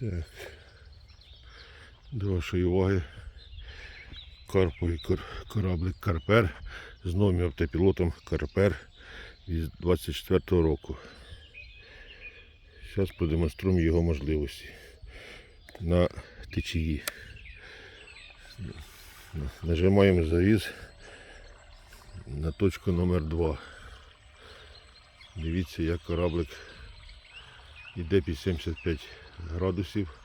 Так. До вашої уваги. Карповий кор- кораблик Карпер з новим автопілотом Карпер від 24 року. Зараз продемонструємо його можливості на течії. Нажимаємо завіз на точку номер 2. Дивіться, як кораблик йде під 75 градусів,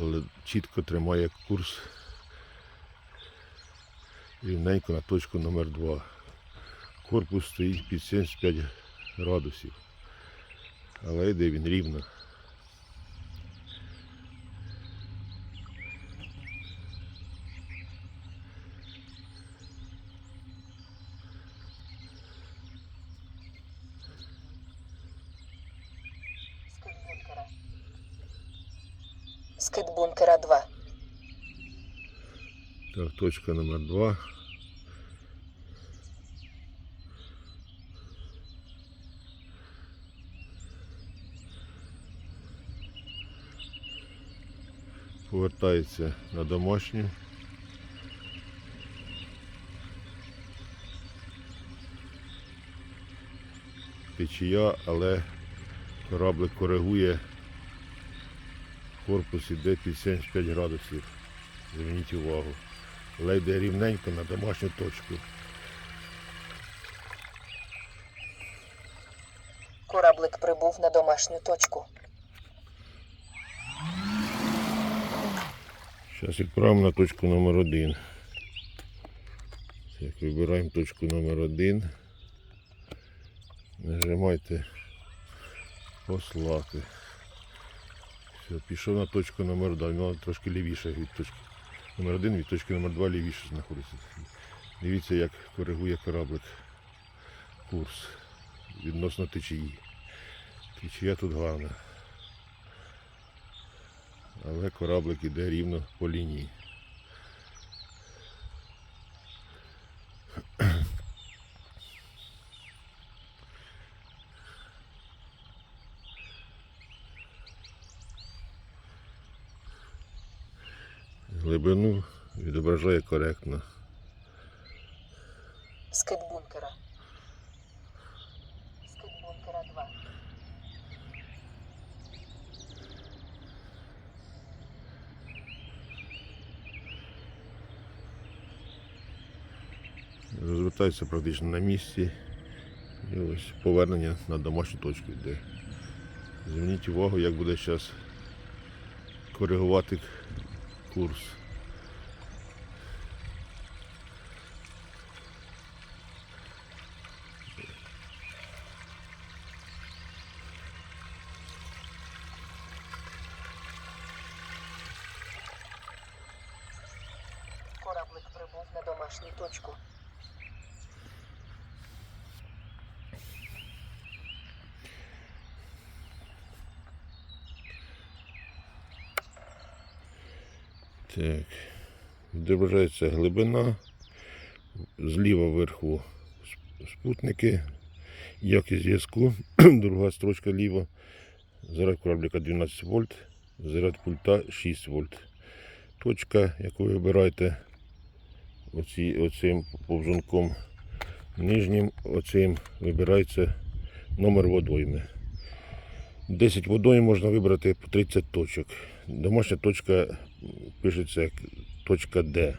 але чітко тримає курс рівненько на точку номер 2. Корпус стоїть під 75 градусів. Але йде він рівно. Скид бункера 2. Так, точка номер 2. Повертається на домашню. Течія, але кораблик коригує корпус іде під 75 градусів. Зверніть увагу. Але йде рівненько на домашню точку. Кораблик прибув на домашню точку. Зараз відправимо на точку номер один. Так, вибираємо точку номер один. Нажимайте послати. Все, пішов на точку номер 2. вона трошки лівіше від точки номер 1, від точки номер 2 лівіше знаходиться. Дивіться, як коригує кораблик курс відносно течії. Течія тут гарна. Але кораблик іде рівно по лінії. Глибину відображає коректно. Скид бункера. Скид бункера 2. Розвертається практично на місці. І ось повернення на домашню точку йде. Зверніть увагу, як буде зараз коригувати курс. Кораблик прибув на домашню точку. Так. Відображається глибина. Зліва вверху сп- спутники. Якість зв'язку. Друга строчка ліва. Заряд кораблика 12 вольт. Заряд пульта 6 вольт. Точка, яку ви вибираєте оці, оцим повзунком нижнім, оцим вибирається номер водойми. 10 водойм можна вибрати по 30 точок. Домашня точка пишеться як точка Д.